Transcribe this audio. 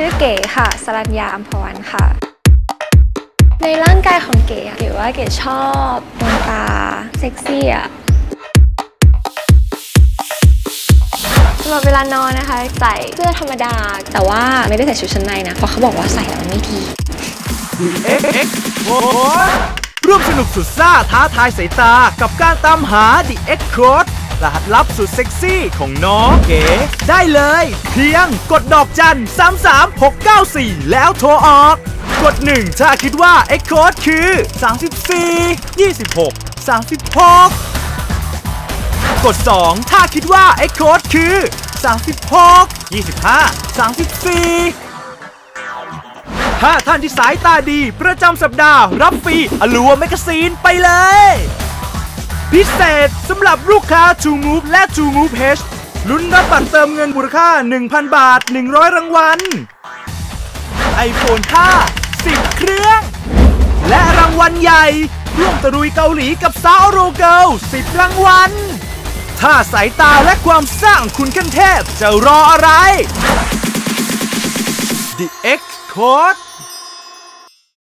ชื่อเก๋ค่ะ สรัญญาอัมพวันค่ะ ในร่างกายของเก๋เก๋ว่าเก๋ชอบดวงตา เซ็กซี่อะสำหรับเวลานอนนะคะ ใส่เสื้อธรรมดา แต่ว่าไม่ได้ใส่ชุดชั้นในนะ เพราะเขาบอกว่าใส่แล้วไม่ดี X โร่วมสนุกสุดซ่าท้าทายสายตากับการตามหา The X Code รหัสลับสุดเซ็กซี่ของน้องเก๋ได้เลย เพียงกดดอกจัน 33694 แล้วโทรออก กด 1 ถ้าคิดว่า X Code คือ 34 26 36 กด 2 ถ้าคิดว่า X Code คือ 36 25 34ถ้าท่านที่สายตาดี ประจำสัปดาห์ รับฟรีอลัวแมกซีนไปเลย พิเศษสำหรับลูกค้า True Move และ True Move H ลุ้นรับบัตรเติมเงินมูลค่า 1,000 บาท 100 รางวัล iPhone 5 10 เครื่อง และรางวัลใหญ่ ร่วมตะลุยเกาหลีกับสาวโรเกิล10 รางวัล ถ้าสายตาและความสร้างคุณขั้นเทพจะรออะไร The X Code